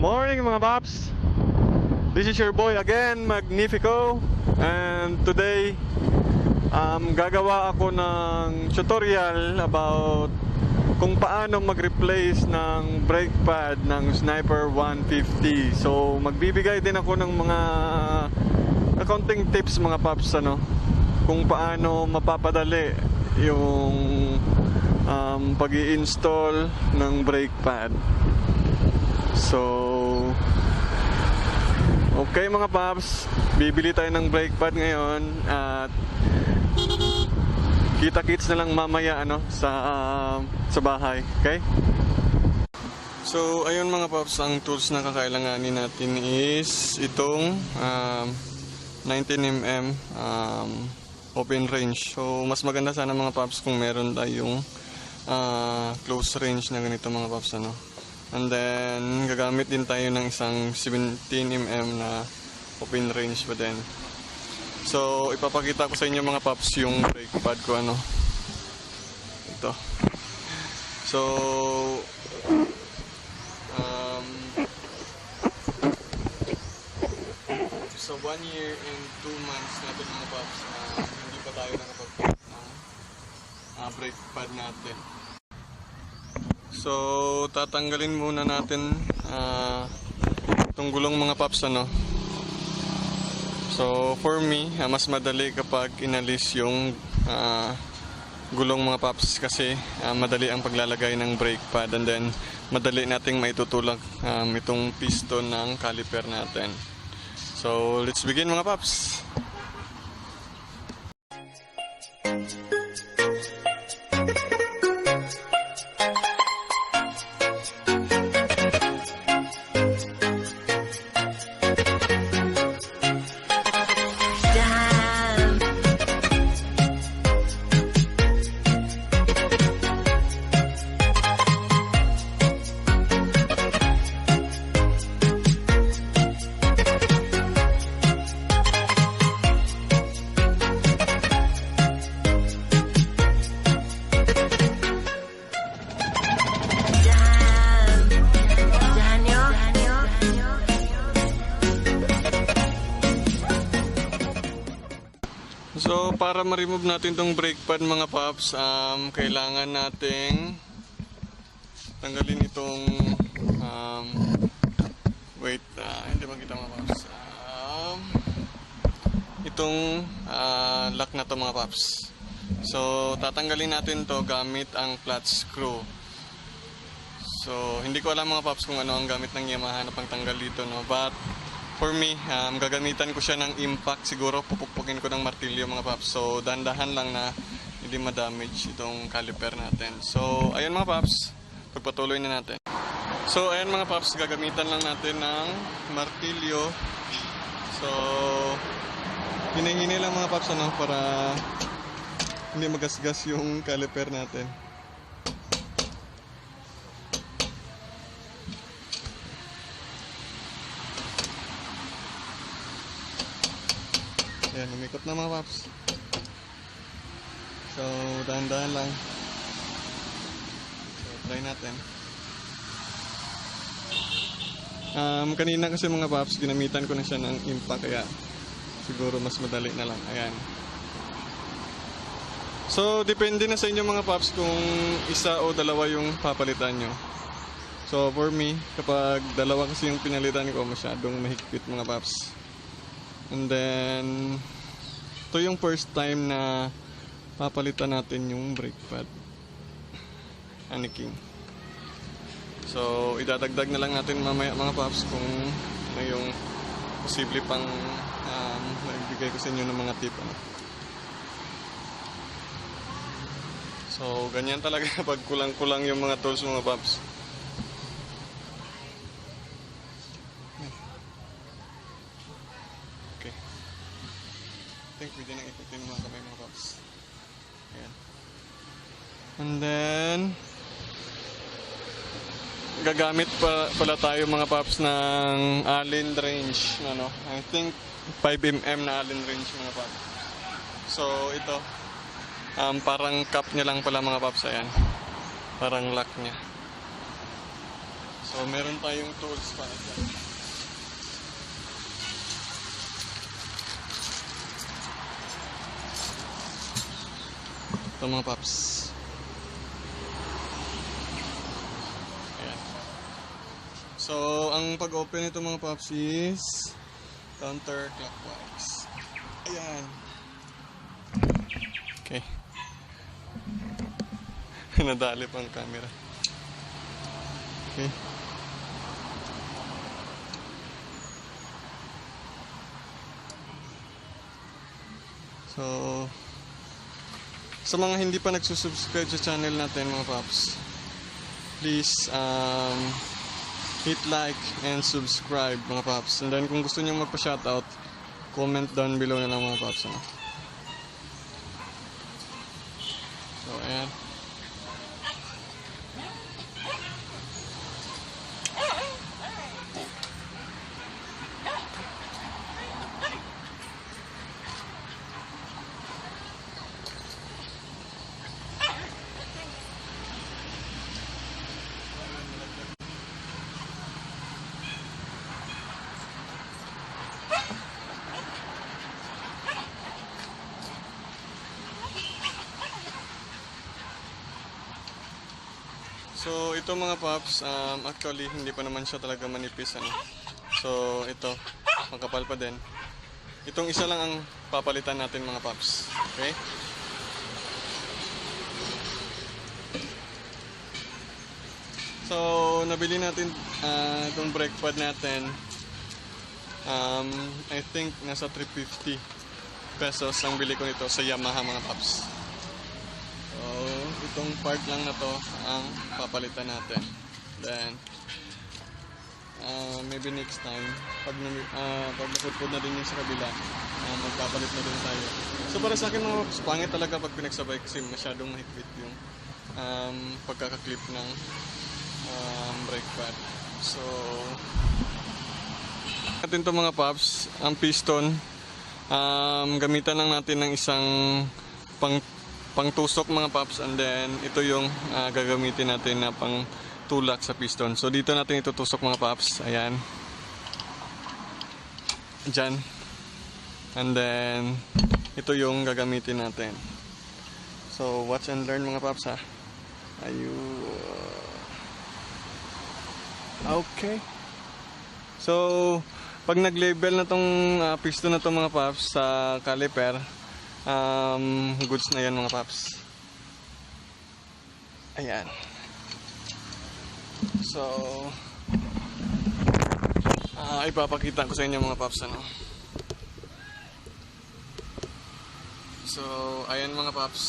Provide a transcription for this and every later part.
Morning mga paps! This is your boy again, Magnifico. And today, um, gagawa ako ng tutorial about kung paano mag-replace ng brake pad ng Sniper 150. So, magbibigay din ako ng mga accounting tips mga paps ano, kung paano mapapadali yung um, pag install ng brake pad. So, okay mga paps, bibili tayo ng brake pad ngayon at kita-kits na lang mamaya ano sa ah, sa bahay, okay? So, ayun mga paps, ang tools na kakailanganin natin is itong um, 19mm um, open range. So, mas maganda sana mga paps kung meron tayong ah, close range na ganito mga paps ano. And then, gagamit din tayo ng isang 17mm na open range pa din. So, ipapakita ko sa inyo mga paps yung brake pad ko ano. Ito. So, um, so one year and two months natin mga paps na hindi pa tayo nakapag ng ah, brake pad natin. So, tatanggalin muna natin ah, itong gulong mga paps ano. So, for me, ah, mas madali kapag inalis yung ah, gulong mga paps kasi ah, madali ang paglalagay ng brake pad and then madali nating maitutulak um, itong piston ng caliper natin. So, let's begin mga paps. Para ma-remove natin tong brake pad mga paps, um, kailangan nating tanggalin itong um, wait, ah, hindi makita mga paps. Um, itong ah, lock na to mga paps. So, tatanggalin natin to gamit ang flat screw. So, hindi ko alam mga paps kung ano ang gamit ng Yamaha na pangtanggal dito, no? But, for me, um, gagamitan ko siya ng impact. Siguro, pupukpukin ko ng martilyo mga paps. So, dandahan lang na hindi ma-damage itong caliper natin. So, ayun mga paps. Pagpatuloy na natin. So, ayun mga paps, gagamitan lang natin ng martilyo. So, hinihini lang mga paps ano, para hindi magasgas yung caliper natin. Ayan, umikot na mga paps. So, dahan-dahan lang. So, try natin. Um, kanina kasi mga paps, ginamitan ko na siya ng impact kaya siguro mas madali na lang. Ayan. So, depende na sa inyo mga paps kung isa o dalawa yung papalitan nyo. So, for me, kapag dalawa kasi yung pinalitan ko, masyadong mahigpit mga paps. And then, ito yung first time na papalitan natin yung brake pad. Aniking. So, idadagdag na lang natin mamaya mga paps kung ano yung posible pang um, maibigay ko sa inyo ng mga tip. Ano. So, ganyan talaga pag kulang-kulang yung mga tools mga paps. Okay. I think pwede nang ikutin mga kamay mga paps. Ayan. And then, gagamit pa, pala tayo mga paps ng Allen range. Ano, I think 5mm na Allen range mga paps. So, ito. Um, parang cup niya lang pala mga paps. Ayan. Parang lock niya. So, meron tayong tools para dyan. Ito mga paps. Ayan. So, ang pag-open nito mga paps is counterclockwise. Ayan. Okay. Nadali pa ang camera. Okay. So, sa mga hindi pa nagsusubscribe sa channel natin mga paps, please um, hit like and subscribe mga paps. And then kung gusto niyo magpa-shoutout, comment down below na lang mga paps. Ano? So, ayan. So, ito mga paps, um, actually, hindi pa naman siya talaga manipis. Ano? So, ito, makapal pa din. Itong isa lang ang papalitan natin mga paps. Okay? So, nabili natin ah, itong brake pad natin. Um, I think nasa 350 pesos ang bili ko nito sa Yamaha mga paps. Itong part lang na to ang papalitan natin. Then, uh, maybe next time, pag, uh, pag napudpud na din yung sa kabila, uh, magpapalit na din tayo. So, para sa akin, mga pangit talaga pag pinagsabay kasi masyadong mahigpit yung um, pagkakaklip ng um, brake pad. So, natin to mga paps, ang piston, um, gamitan lang natin ng isang pang pangtusok mga paps and then ito yung ah, gagamitin natin na pang tulak sa piston. So dito natin itutusok mga paps. Ayan. Diyan. And then ito yung gagamitin natin. So watch and learn mga paps ha. Ayun. Okay. So pag nag-label na tong ah, piston na to mga paps sa caliper, um, goods na yan mga paps. Ayan. So, ah ipapakita ko sa inyo mga paps ano. So, ayan mga paps.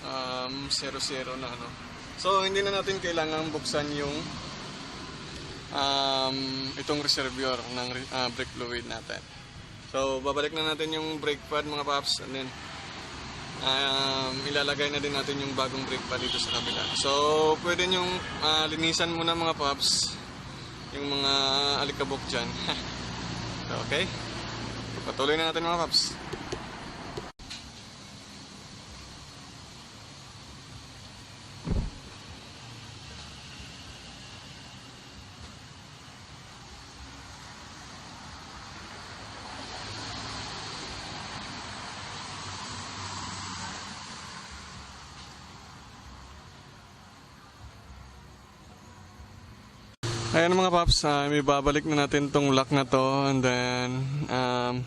Um, 0-0 na ano. So, hindi na natin kailangan buksan yung um, itong reservoir ng uh, brake fluid natin. So, babalik na natin yung brake pad mga paps and then um, ilalagay na din natin yung bagong brake pad dito sa kabila. So, pwede nyong ah, linisan muna mga paps yung mga alikabok dyan. so, okay? Patuloy na natin mga paps. Ayan mga paps, uh, may babalik na natin tong lock na to and then um,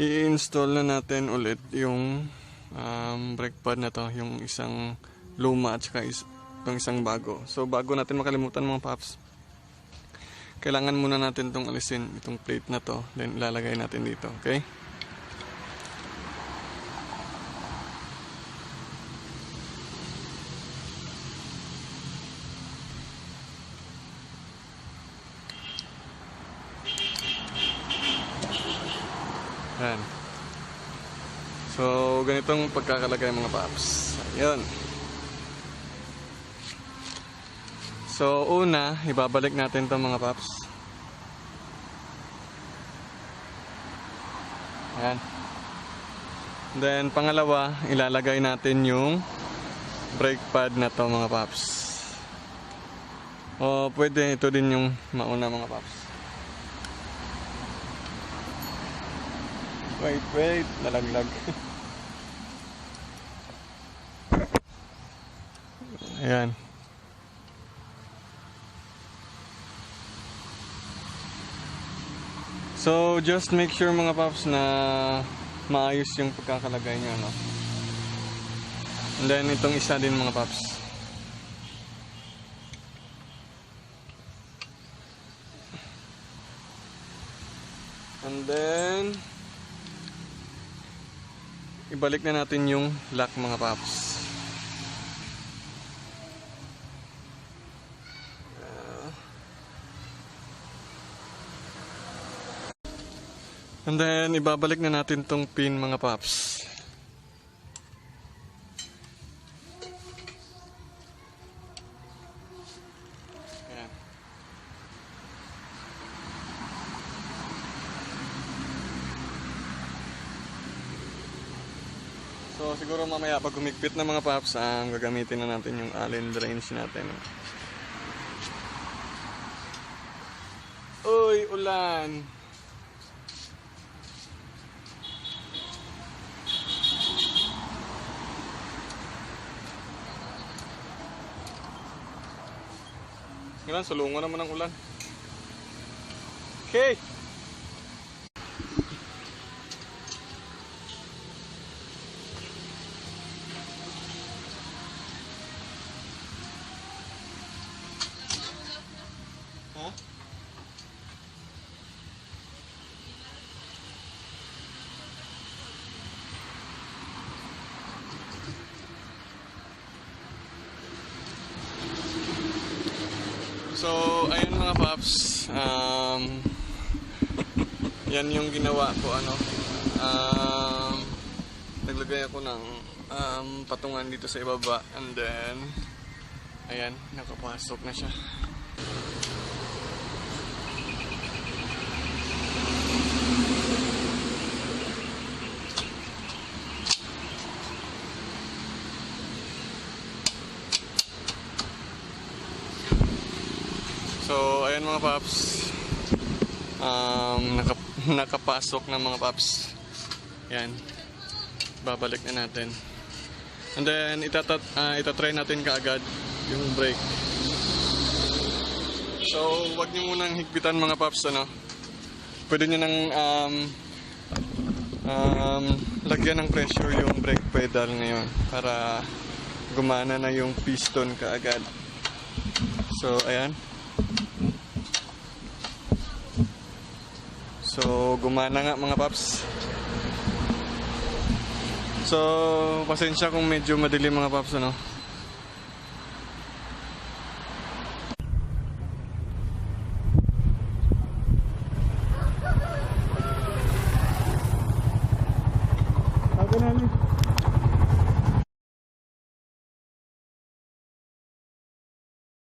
i-install na natin ulit yung um, brake pad na to, yung isang luma at saka is, isang bago. So bago natin makalimutan mga paps, kailangan muna natin tong alisin itong plate na to, then ilalagay natin dito, okay? Yan. So, ganitong pagkakalagay mga paps. Ayun. So, una, ibabalik natin to mga paps. Ayan. Then, pangalawa, ilalagay natin yung brake pad na to mga paps. O pwede ito din yung mauna mga paps. Wait, wait. Nalaglag. Ayan. So, just make sure mga paps na maayos yung pagkakalagay nyo, no? And then, itong isa din mga paps. And then, ibalik na natin yung lock mga paps. And then, ibabalik na natin tong pin mga paps. Ayan. So, siguro mamaya pag humigpit na mga paps, ang gagamitin na natin yung allen drains natin. Uy, ulan! Ulan, sulungan naman ang ulan. Okay! Ha? So, ayun mga paps. Um, yan yung ginawa ko ano. Um, naglagay ako ng um, patungan dito sa ibaba and then ayan, nakapasok na siya. So, ayan mga paps. Um, naka, nakapasok na mga paps. Yan. Babalik na natin. And then, itatat, uh, itatry natin kaagad yung brake. So, wag niyo munang higpitan mga paps, ano. Pwede niyo nang um, um, lagyan ng pressure yung brake pedal ngayon para gumana na yung piston kaagad. So, ayan. So, gumana nga mga paps. So, pasensya kung medyo madilim mga paps, ano.